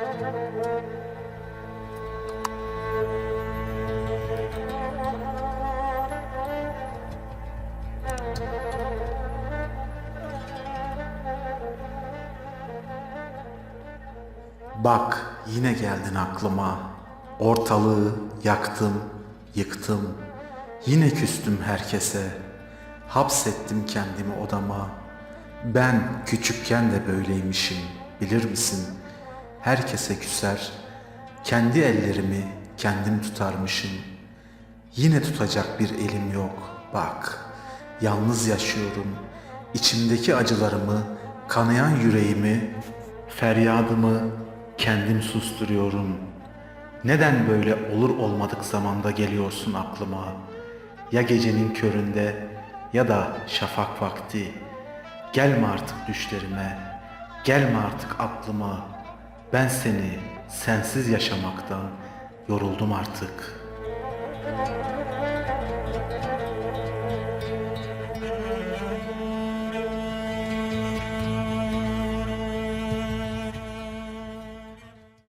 Bak yine geldin aklıma. Ortalığı yaktım, yıktım. Yine küstüm herkese. Hapsettim kendimi odama. Ben küçükken de böyleymişim, bilir misin? Herkese küser. Kendi ellerimi kendim tutarmışım. Yine tutacak bir elim yok. Bak, yalnız yaşıyorum. İçimdeki acılarımı, kanayan yüreğimi, feryadımı kendim susturuyorum. Neden böyle olur olmadık zamanda geliyorsun aklıma? Ya gecenin köründe ya da şafak vakti. Gelme artık düşlerime, gelme artık aklıma. Ben seni sensiz yaşamaktan yoruldum artık.''